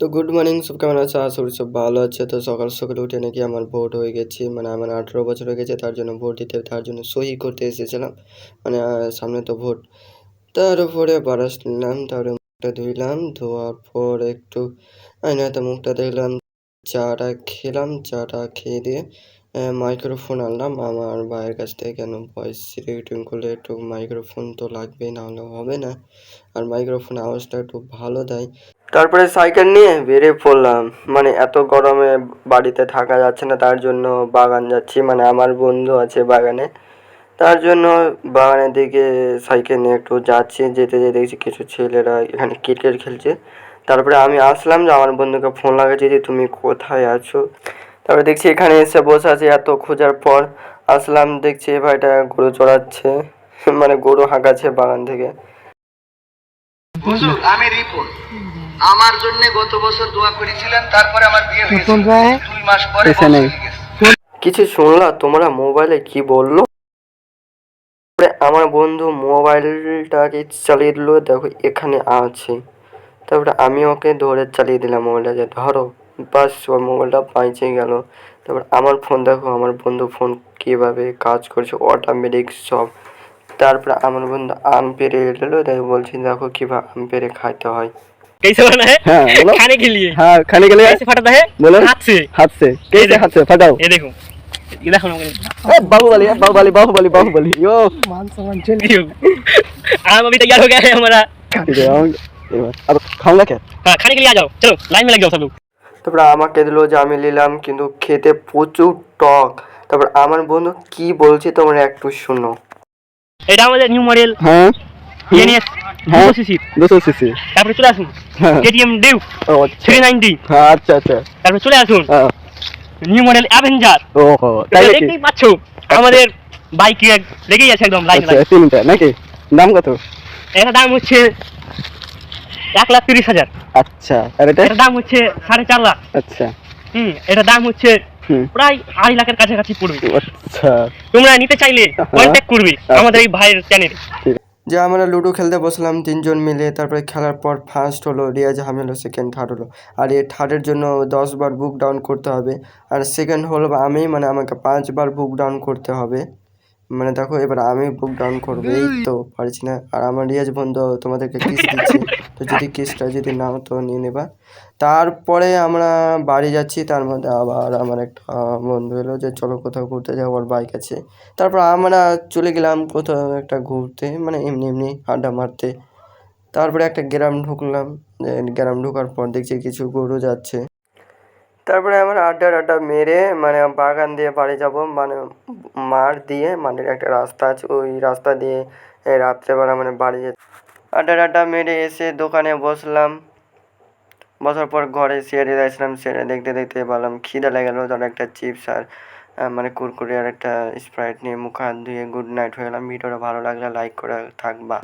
তো good morning সব কেমন আছে? আশা করি সব ভালো আছে। তো সকাল সকালে উঠে নাকি আমার ভোট হয়ে গেছে। মানে আমার আঠেরো বছর হয়ে গেছে, তার জন্য ভোট দিতে, তার জন্য সহি করতে এসেছিলাম। মানে সামনে তো ভোট। তারপরে বারাস নিলাম তারপরে মুখটা ধুইলাম, ধোয়ার পর একটু, আয়নাতে মুখটা দেখলাম চাটা খেলাম চাটা খেয়ে দিয়ে মাইক্রোফোন আনলাম। আমার ভাইয়ের কাছ থেকে কেন ভয়েস রেকর্ডিং করলে একটু মাইক্রোফোন তো লাগবেই না হলে হবে না। আর মাইক্রোফোন আওয়াজটা একটু ভালো দেয়। তারপরে সাইকেল নিয়ে বেরিয়ে পড়লাম। মানে এত গরমে বাড়িতে থাকা যাচ্ছে না, তার জন্য বাগান যাচ্ছি। মানে আমার বন্ধু আছে বাগানে। তার জন্য বাগানের দিকে সাইকেল নিয়ে একটু যাচ্ছি। যেতে যেতে দেখছি কিছু ছেলেরা এখানে ক্রিকেট খেলছে। তারপরে আমি আসলাম যে আমার বন্ধুকে ফোন লাগাচ্ছি যে, তুমি কোথায় আছো? তারপরে দেখছি এখানে এসে বসে আছে এত খোঁজার পর আসলাম দেখছি এই ভাইটা গরু চড়াচ্ছে মানে গরু হাঁকাচ্ছে বাগান থেকে। হুজুর আমি রিপোর্ট আমার জন্য গত বছর দোয়া করেছিলেন তারপরে আমার বিয়ে হয়েছে। দুই মাস পরে। কিছু শুনলা? তোমরা মোবাইলে কি বলল? তারপরে আমার বন্ধু মোবাইলটাকে চালিয়ে দিল দেখো এখানে আছে। তারপরে আমি ওকে ধরে চালিয়ে দিলাম মোবাইলটা যে ধরো। বাস ওর মোবাইলটা পাইছে গেল তারপর আমার ফোন দেখো আমার বন্ধু ফোন কীভাবে কাজ করছে অটোমেটিক সব তারপরে আমার বন্ধু আম পেরে এলো তাই বলছি দেখো কীভাবে আম পেরে খাইতে হয় कैसे बना है हाँ बोलो खाने के लिए हाँ खाने के लिए कैसे फटाता है बोलो हाथ से हाथ से कैसे हाथ से फटाओ ये देखो ये देखो ना ए, बाहुबली है, बाहुबली बाहुबली बाहुबली यो आम अभी तैयार हो गया है हमारा ठीक है हम- अब खाऊंगा क्या हाँ खाने के लिए आ जाओ चलो लाइन में लग जाओ सब लोग তারপরে আমাকে দিল যে আমি নিলাম কিন্তু খেতে প্রচুর টক। তারপর আমার বন্ধু কি বলছে তোমরা একটু শুনো। এটা আমাদের নিউ মডেল হ্যাঁ। চলে আসুন। নিউ মডেল অ্যাভেঞ্জার একদম লাইন নাকি? দাম কত? দাম হচ্ছে এক লাখ তিরিশ হাজার। আচ্ছা আর এটা? এটার দাম হচ্ছে সাড়ে চার লাখ। আচ্ছা। হুম এটার দাম হচ্ছে প্রায় আড়াই লাখের কাছাকাছি পড়বে। আচ্ছা। তোমরা নিতে চাইলে কন্ট্যাক্ট করবে আমাদের এই ভাইয়ের চ্যানেল যে আমরা লুডো খেলতে বসলাম তিনজন মিলে তারপরে খেলার পর ফার্স্ট হলো রিয়াজ হামিল সেকেন্ড থার্ড হলো। আর এই থার্ডের জন্য দশ বার বুক ডাউন করতে হবে। আর সেকেন্ড হলো আমি মানে আমাকে পাঁচবার বুক ডাউন করতে হবে। মানে দেখো, এবার আমি বুক ডাউন করব, এই তো পারছি না। আর আমার রিয়াজ বন্ধু তোমাদেরকে কিস দিচ্ছি। তো যদি কিসটা যদি নাও তো নিয়ে নেবা। তারপরে আমরা বাড়ি যাচ্ছি, তার মধ্যে আবার আমার একটা বন্ধু এলো যে, চলো কোথাও ঘুরতে যাব ওর বাইক আছে। তারপর আমরা চলে গেলাম কোথাও একটা ঘুরতে মানে এমনি এমনি আড্ডা মারতে। তারপরে একটা গ্রাম ঢুকলাম গ্রাম ঢোকার পর দেখছি কিছু গরু যাচ্ছে। তারপরে আমরা আড্ডা আড্ডা মেরে মানে বাগান দিয়ে বাড়ি যাব মানে মাঠ দিয়ে মানে একটা রাস্তা আছে, ওই রাস্তা দিয়ে রাত্রেবেলা মানে বাড়ি যেত। আড্ডা আড্ডা মেরে এসে দোকানে বসলাম। বসার পর ঘরে সেরে আসলাম সেরে দেখতে দেখতে বললাম খিদে গেলো তার একটা চিপস আর মানে কুরকুরে আর একটা স্প্রাইট নিয়ে মুখ হাত ধুয়ে গুড নাইট হয়ে গেলাম। ভিডিওটা ভালো লাগলে লাইক করে থাকবা।